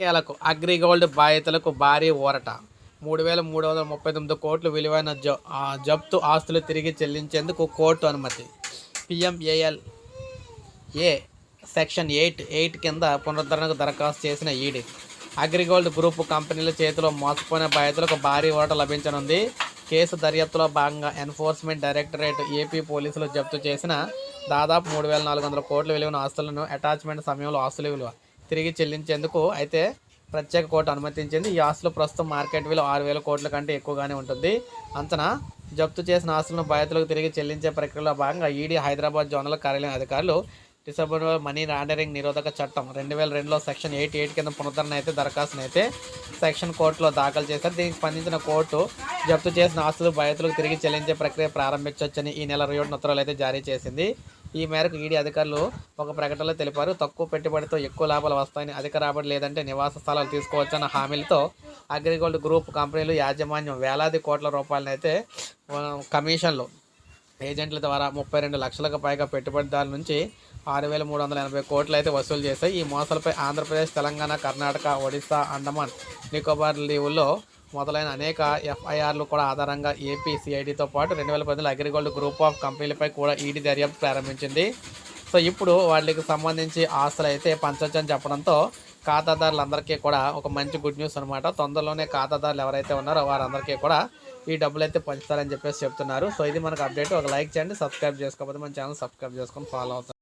కేలకు అగ్రిగోల్డ్ బాధితులకు భారీ ఊరట. మూడు వేల మూడు వందల ముప్పై తొమ్మిది కోట్లు విలువైన జ జప్తు ఆస్తులు తిరిగి చెల్లించేందుకు కోర్టు అనుమతి. PMAL A section eight eight కింద పునరుద్ధరణకు దరఖాస్తు చేసిన ఈడీ. అగ్రిగోల్డ్ గ్రూప్ కంపెనీల చేతిలో మోసపోయిన బాధితులకు భారీ ఓట లభించనుంది. కేసు దర్యాప్తులో భాగంగా ఎన్ఫోర్స్మెంట్ డైరెక్టరేట్ ఏపీ పోలీసులు జప్తు చేసిన దాదాపు మూడు వేల నాలుగు వందల కోట్ల విలువైన ఆస్తులను అటాచ్మెంట్ సమయంలో ఆస్తుల విలువ తిరిగి చెల్లించేందుకు అయితే ప్రత్యేక కోర్టు అనుమతించింది. ఈ ఆస్తులు ప్రస్తుతం మార్కెట్ విలువ ఆరు వేల కోట్ల కంటే ఎక్కువగానే ఉంటుంది. అంతనా జప్తు చేసిన ఆస్తులను బాధితులకు తిరిగి చెల్లించే ప్రక్రియలో భాగంగా ఈడీ హైదరాబాద్ జోనల్ కార్యాలయం అధికారులు డిసెంబర్ మనీ లాండరింగ్ నిరోధక చట్టం రెండు వేల రెండులో సెక్షన్ ఎయిట్ ఎయిట్ కింద పునరుద్ధరణ అయితే దరఖాస్తును అయితే సెక్షన్ కోర్టులో దాఖలు చేశారు. దీనికి స్పందించిన కోర్టు జప్తు చేసిన ఆస్తులు బాధితులకు తిరిగి చెల్లించే ప్రక్రియ ప్రారంభించవచ్చని ఈ నెల ఇరవై ఉత్తర్వులు అయితే జారీ చేసింది. ఈ మేరకు ఈడీ అధికారులు ఒక ప్రకటనలో తెలిపారు. తక్కువ పెట్టుబడితో ఎక్కువ లాభాలు వస్తాయని అధిక రాబడి లేదంటే నివాస స్థలాలు తీసుకోవచ్చన్న హామీలతో అగ్రిగోల్డ్ గ్రూప్ కంపెనీలు యాజమాన్యం వేలాది కోట్ల రూపాయలనైతే కమిషన్లు ఏజెంట్ల ద్వారా ముప్పై రెండు లక్షలకు పైగా పెట్టుబడిదారుల నుంచి ఆరు వేల మూడు వందల ఎనభై కోట్లు అయితే వసూలు చేశాయి. ఈ మోసాలపై ఆంధ్రప్రదేశ్ తెలంగాణ కర్ణాటక ఒడిశా అండమాన్ నికోబార్ దీవుల్లో మొదలైన అనేక ఎఫ్ఐఆర్లు కూడా ఆధారంగా ఏపీ సిఐడితో పాటు రెండు వేల పదిలో అగ్రిగోల్డ్ గ్రూప్ ఆఫ్ కంపెనీలపై కూడా ఈడీ దర్యాప్తు ప్రారంభించింది. సో ఇప్పుడు వాళ్ళకి సంబంధించి ఆస్తులు అయితే పంచొచ్చని చెప్పడంతో ఖాతాదారులందరికీ కూడా ఒక మంచి గుడ్ న్యూస్ అనమాట తొందరలోనే ఖాతాదారులు ఎవరైతే ఉన్నారో వారందరికీ కూడా ఈ డబ్బులు అయితే పంచుతారని చెప్పేసి చెప్తున్నారు. సో ఇది మనకు అప్డేట్. ఒక లైక్ చేయండి సబ్స్క్రైబ్ చేసుకోకపోతే మన ఛానల్ సబ్స్క్రైబ్ చేసుకొని ఫాలో అవుతాం